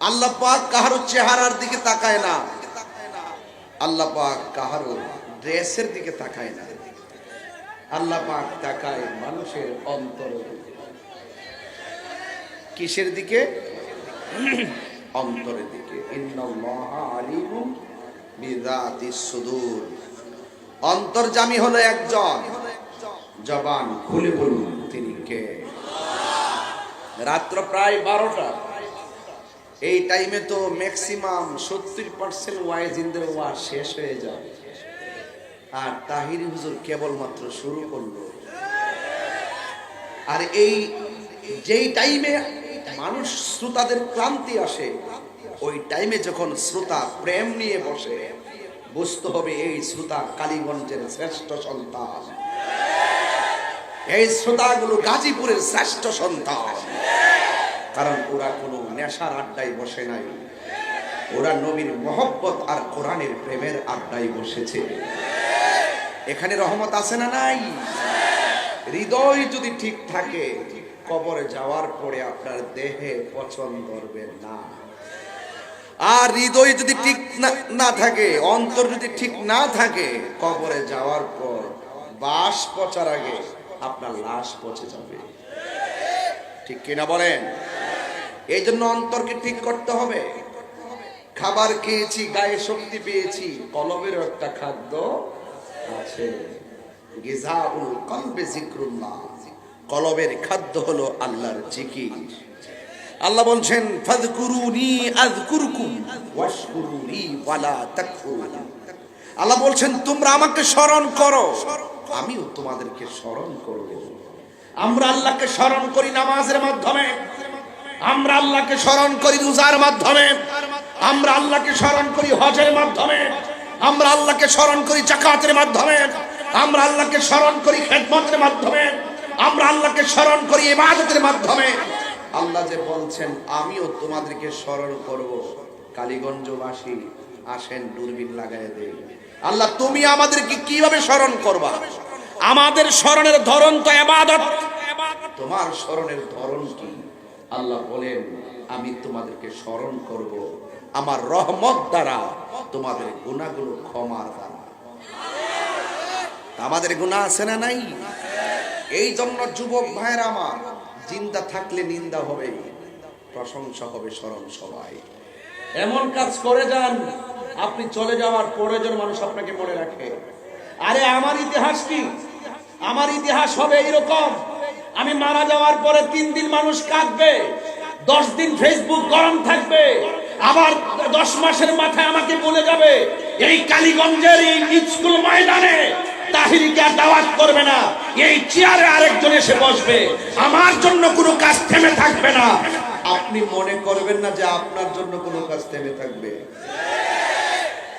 আল্লাহ পাক কাহারো চেহারার দিকে তাকায় না। আল্লাহ পাক কাহারো ড্রেসের দিকে তাকায় না। আল্লাহ পাক তাকায় মানুষের অন্তরের দিকে। কিসের দিকে? অন্তরের দিকে। সুদূর। অন্তর্জামী হলো একজন। জবান খুলে বলুন তিনি কে। রাত্র প্রায় বারোটা। এই টাইমে তো ম্যাক্সিমাম সত্তর পার্সেন্ট ওয়াইজিনদের ওয়াজ শেষ হয়ে যাবে আর তাহির হুজুর কেবলমাত্র শুরু করল। আর এই যেই টাইমে মানুষ শ্রোতাদের ক্লান্তি আসে, ওই টাইমে যখন শ্রোতা প্রেম নিয়ে বসে, বুঝতে হবে এই শ্রোতা কালীগঞ্জের শ্রেষ্ঠ সন্তান। এই শ্রোতাগুলো গাজীপুরের শ্রেষ্ঠ সন্তান। কোনো নেশার আড্ডায় বসে নাই। ওরা নবীর মহব্বত আর কোরআনের প্রেমের আড্ডায় বসেছে। এখানে রহমত আছে না নাই? হৃদয় যদি ঠিক থাকে, কবরে যাওয়ার পরে আপনার দেহে পছন্দ করবেন না। আর হৃদয় যদি ঠিক না থাকে, অন্তর যদি ঠিক না থাকে, কবরে যাওয়ার পর বাস পচার আগে আপনার লাশ পচে যাবে। ঠিক কিনা বলেন? এই জন্য অন্তরকে ঠিক করতে হবে। খাবার খেয়েছি, গায়ে শক্তি পেয়েছি কলবেরও একটা খাদ্য আছে। গিজাউল কলবে জিক্রুল্লাহ কলবের খাদ্য হলো আল্লাহর জিকির। আল্লাহ বলছেন, ফাযকুরুনি আযকুরকুম ওয়াশকুরুনি ওয়ালা তাকফুরুন। আল্লাহ বলছেন, তোমরা আমাকে স্মরণ করো। আমিও তোমাদেরকে স্মরণ করব। আমরা আল্লাহকে স্মরণ করি নামাজের মাধ্যমে। আমরা আল্লাহকে স্মরণ করি রোজার মাধ্যমে। আমরা আল্লাহকে স্মরণ করি হজের মাধ্যমে। আমরা আল্লাহকে স্মরণ করি জাকাতের মাধ্যমে। আমরা আল্লাহকে স্মরণ করি খেদমতের মাধ্যমে। আমরা আল্লাহকে স্মরণ করি ইবাদতের মাধ্যমে। আল্লাহ যে বলছেন আমিও তোমাদেরকে স্মরণ করব। কালীগঞ্জবাসী আসেন দূরবীন লাগাই দেই। আল্লাহ তুমি আমাদেরকে কীভাবে স্মরণ করবা? আমাদের স্মরণের ধরন তো ইবাদত তোমার স্মরণের ধরন কি? আল্লাহ বলেন, আমি তোমাদেরকে স্মরণ করব। আমার রহমত দ্বারা তোমাদের গুণাগুলো ক্ষমার দ্বারা। আমাদের গুণা আছে না নাই? এই জন্য যুবক ভাইয়ের আমার চিন্তা থাকলে নিন্দা হবে, প্রশংসা হবে স্মরণ সবাই। এমন কাজ করে যান, আপনি চলে যাওয়ার পরে যেন মানুষ আপনাকে মনে রাখে। আরে, আমার ইতিহাস কি? আমার ইতিহাস হবে এইরকম। আমি মারা যাওয়ার পরে তিন দিন মানুষ কাঁদবে, দশ দিন ফেসবুক গরম থাকবে, আবার দশ মাসের মাথায় আমাকে বলে যাবে, এই কালীগঞ্জের এই স্কুল ময়দানে আর দাওয়াত করবে না, এই চেয়ারে আরেকজন এসে বসবে, আমার জন্য কোনো কাজ থেমে থাকবে না। আপনি মনে করবেন না যে আপনার জন্য কোনো কাজ থেমে থাকবে।